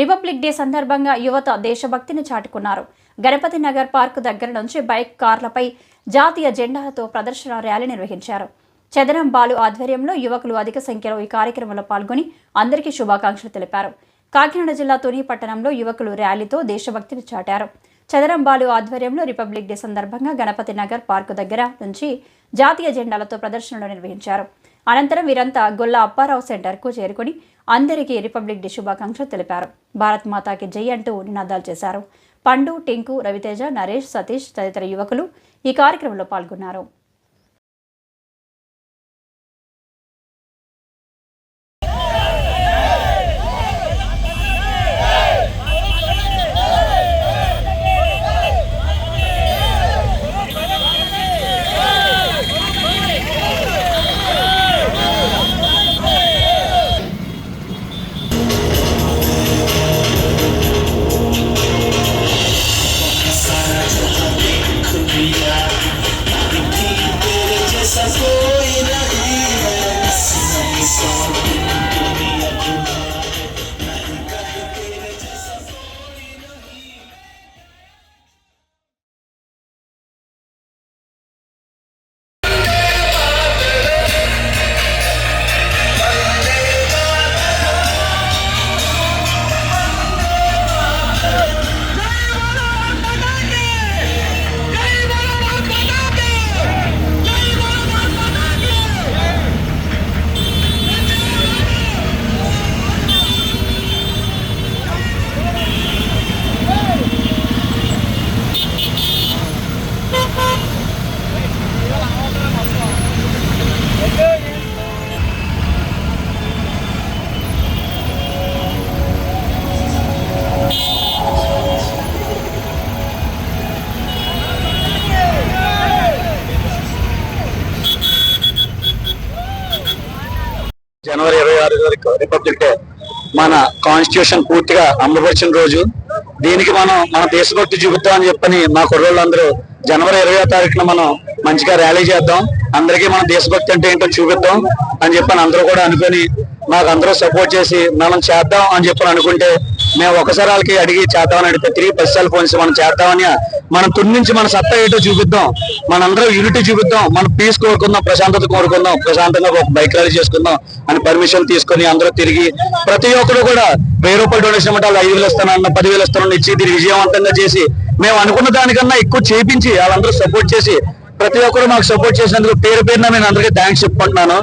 Republic day సందర్భంగా యువత దేశభక్తిని చాటుకున్నారు. గణపతి నగర్ పార్కు దగ్గర నుంచి బైక్ కార్లపై జాతీయ జెండాలతో ప్రదర్శన ర్యాలీ నిర్వహించారు. చదరం బాలు ఆధ్వర్యంలో యువకులు అధిక సంఖ్యలో ఈ కార్యక్రమంలో పాల్గొని అందరికీ శుభాకాంక్షలు తెలిపారు. కాకినాడ జిల్లా తుని పట్టణంలో యువకులు ర్యాలీతో దేశభక్తిని చాటారు. చదరం బాలు ఆధ్వర్యంలో రిపబ్లిక్ డే సందర్భంగా గణపతి నగర్ పార్కు దగ్గర నుంచి జాతీయ జెండాలతో ప్రదర్శనలు నిర్వహించారు. అనంతరం వీరంతా గొల్ల అప్పారావు సెంటర్కు చేరుకుని అందరికీ రిపబ్లిక్ డే శుభాకాంక్షలు తెలిపారు. భారత్ మాతాకి జై అంటూ నినాదాలు చేశారు. పండు టింకు రవితేజ నరేష్ సతీష్ తదితర యువకులు ఈ కార్యక్రమంలో పాల్గొన్నారు. ఆరు వరకు రిపబ్లిక్ డే మన కాన్స్టిట్యూషన్ పూర్తిగా అమలుపరిచిన రోజు. దీనికి మనం మన దేశభక్తి చూపిద్దాం అని చెప్పని మా కుర్రోళ్ళందరూ జనవరి ఇరవై తారీఖున మనం మంచిగా ర్యాలీ చేద్దాం. అందరికీ మన దేశభక్తి అంటే ఏంటో చూపిద్దాం అని చెప్పని అందరూ కూడా అనుకొని మాకు అందరూ సపోర్ట్ చేసి మనం చేద్దాం అని చెప్పని అనుకుంటే మేము ఒకసారి వాళ్ళకి అడిగి చేద్దామని అడిగితే తిరిగి పదిసార్లు ఫోన్ చేసి మనం చేద్దామని మనం తుడి మన సత్తా ఏటో చూపిద్దాం. మనందరం యూనిటీ చూపిద్దాం. మనం పీస్ కోరుకుందాం ప్రశాంతత కోరుకుందాం. ప్రశాంతంగా ఒక బైక్ ర్యాలీ చేసుకుందాం అని పర్మిషన్ తీసుకొని అందరూ తిరిగి ప్రతి ఒక్కరు కూడా వెయ్యి రూపాయలు డొనేషన్ అంటే ఐదు వేలు ఇస్తానన్న పదివేలు ఇస్తానన్న ఇచ్చి దీన్ని విజయవంతంగా చేసి మేము అనుకున్న దానికన్నా ఎక్కువ చేపించి వాళ్ళందరూ సపోర్ట్ చేసి ప్రతి ఒక్కరు మాకు సపోర్ట్ చేసినందుకు పేరు పేరున నేను అందరికీ థ్యాంక్స్ చెప్పుకుంటున్నాను.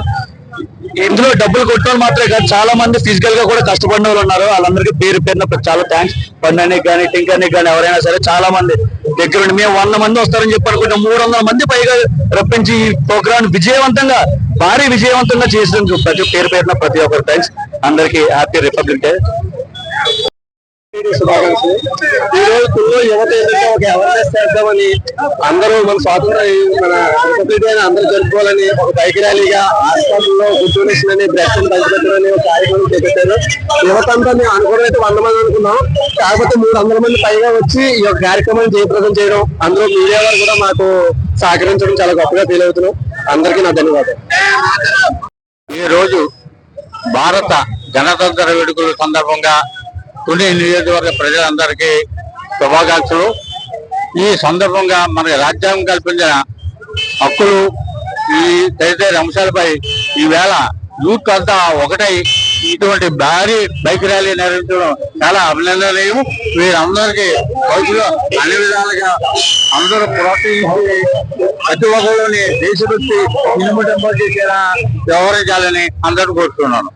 ఇందులో డబ్బులు కొట్టడం మాత్రమే కాదు చాలా మంది ఫిజికల్గా కూడా కష్టపడిన వాళ్ళు ఉన్నారు. వాళ్ళందరికీ పేరు పేరున చాలా థ్యాంక్స్ పండానికి కానీ టింకానికి కానీ ఎవరైనా సరే చాలా మంది దగ్గర మేము వంద మంది వస్తారని చెప్పి అనుకుంటే మూడు వందల మంది పైగా రప్పించి ఈ ప్రోగ్రామ్ విజయవంతంగా భారీ విజయవంతంగా చేసినందుకు ప్రతి పేరు పేరున ప్రతి ఒక్కరు థ్యాంక్స్ అందరికీ హ్యాపీ రిపబ్లిక్ డే శుభాకాంక్షలు. ఈ రోజు యువత ఏంటంటే ఒక అవేర్నెస్ చేద్దామని అందరూ మన స్వాతంత్ర మన రిపబ్లిక్ అందరూ జరుపుకోవాలని ఒక బైక్ ర్యాలీగా హాస్పిటల్లో ఫుడ్ డొనేషన్ అని పంచిపెట్టడం అనే ఒక కార్యక్రమం చేపట్టారు. యువత అంతా మేము అయితే వంద మంది అనుకున్నాం. కాకపోతే మూడు వందల మంది పైగా వచ్చి ఈ యొక్క కార్యక్రమాన్ని జయప్రదం చేయడం అందులో మీడియా వారు కూడా మాకు సహకరించడం చాలా గొప్పగా ఫీల్ అవుతున్నాం. అందరికీ నా ధన్యవాదాలు. ఈ రోజు భారత గణతంత్ర వేడుకల సందర్భంగా తుని నియోజకవర్గ ప్రజలందరికీ శుభాకాంక్షలు. ఈ సందర్భంగా మన రాజ్యాంగం కల్పించిన హక్కులు ఈ తదితర అంశాలపై ఈవేళ యూత్ అంతా ఒకటై ఇటువంటి భారీ బైక్ ర్యాలీ నిర్వహించడం చాలా అభినందనీయం. వీరందరికీ వయసులో అన్ని విధాలుగా అందరూ ప్రోత్సహించి ప్రతి ఒక్కరిని దేశభక్తి ఇనుమటంప చేసేలా వ్యవహరించాలని అందరూ కోరుతున్నాను